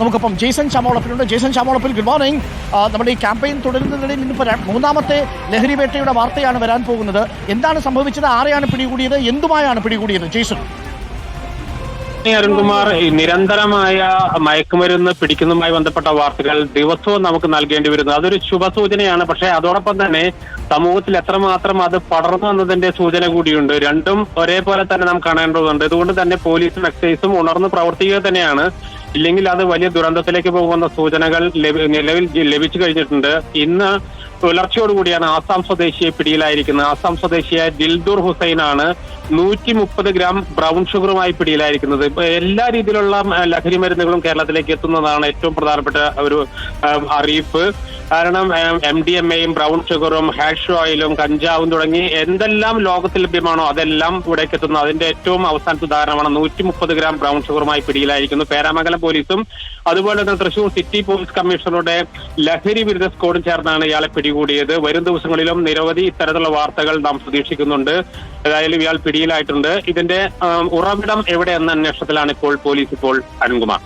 നമുക്കൊപ്പം ജെയ്സൺ ചാമോളപ്പിലുണ്ട്. ജെയ്സൺ ചാമോളപ്പിൽ ഗുഡ് മോർണിംഗ് നമ്മുടെ ഈ ക്യാമ്പയിൻ തുടരുന്നതിനിടയിൽ ഇന്നിപ്പോൾ മൂന്നാമത്തെ ലഹരി വേട്ടയുടെ വാർത്തയാണ് വരാൻ പോകുന്നത്. എന്താണ് സംഭവിച്ചത്? ആരെയാണ് പിടികൂടിയത്? എന്തുമായാണ് പിടികൂടിയത്? ജെയ്സൺ അരുൺകുമാർ നിരന്തരമായ മയക്കുമരുന്ന് പിടിക്കുന്നതുമായി ബന്ധപ്പെട്ട വാർത്തകൾ ദിവസവും നമുക്ക് നൽകേണ്ടി വരുന്നു. അതൊരു ശുഭസൂചനയാണ്. പക്ഷേ അതോടൊപ്പം തന്നെ സമൂഹത്തിൽ എത്രമാത്രം അത് പടർന്നു വന്നതിന്റെ സൂചന കൂടിയുണ്ട്. രണ്ടും ഒരേപോലെ തന്നെ നാം കാണേണ്ടതുണ്ട്. ഇതുകൊണ്ട് തന്നെ പോലീസും എക്സൈസും ഉണർന്ന് പ്രവർത്തിക്കുക തന്നെയാണ് ഇല്ലെങ്കിൽ അത് വലിയ ദുരന്തത്തിലേക്ക് പോകുന്ന സൂചനകൾ നിലവിൽ ലഭിച്ചു കഴിഞ്ഞിട്ടുണ്ട്. ഇന്ന് പുലർച്ചയോടുകൂടിയാണ് ആസാം സ്വദേശിയെ പിടിയിലായിരിക്കുന്നത്. ആസാം സ്വദേശിയായ ദിൽദൂർ ഹുസൈനാണ് നൂറ്റി മുപ്പത് ഗ്രാം ബ്രൗൺ ഷുഗറുമായി പിടിയിലായിരിക്കുന്നത്. എല്ലാ രീതിയിലുള്ള ലഹരി മരുന്നുകളും കേരളത്തിലേക്ക് എത്തുന്നതാണ് ഏറ്റവും പ്രധാനപ്പെട്ട ഒരു അറിയിപ്പ്. കാരണം എം ഡി എം എയും ബ്രൗൺ ഷുഗറും ഹാഷ് ഓയിലും കഞ്ചാവും തുടങ്ങി എന്തെല്ലാം ലോകത്തിൽ ലഭ്യമാണോ അതെല്ലാം ഇവിടേക്ക് എത്തുന്നു. അതിന്റെ ഏറ്റവും അവസാനത്തെ ഉദാഹരണമാണ് നൂറ്റി മുപ്പത് ഗ്രാം ബ്രൗൺ ഷുഗറുമായി പിടിയിലായിരിക്കുന്നു. പേരാമംഗലം പോലീസും അതുപോലെ തന്നെ തൃശൂർ സിറ്റി പോലീസ് കമ്മീഷണറുടെ ലഹരി വിരുദ്ധ സ്ക്വാഡും ചേർന്നാണ് ഇയാളെ പിടികൂടിയത്. വരും ദിവസങ്ങളിലും നിരവധി ഇത്തരത്തിലുള്ള വാർത്തകൾ നാം പ്രതീക്ഷിക്കുന്നുണ്ട്. ഏതായാലും ഇയാൾ പിടിയിലായിട്ടുണ്ട്. ഇതിന്റെ ഉറവിടം എവിടെയെന്ന അന്വേഷണത്തിലാണ് ഇപ്പോൾ പോലീസ് ഇപ്പോൾ അരുൺകുമാർ.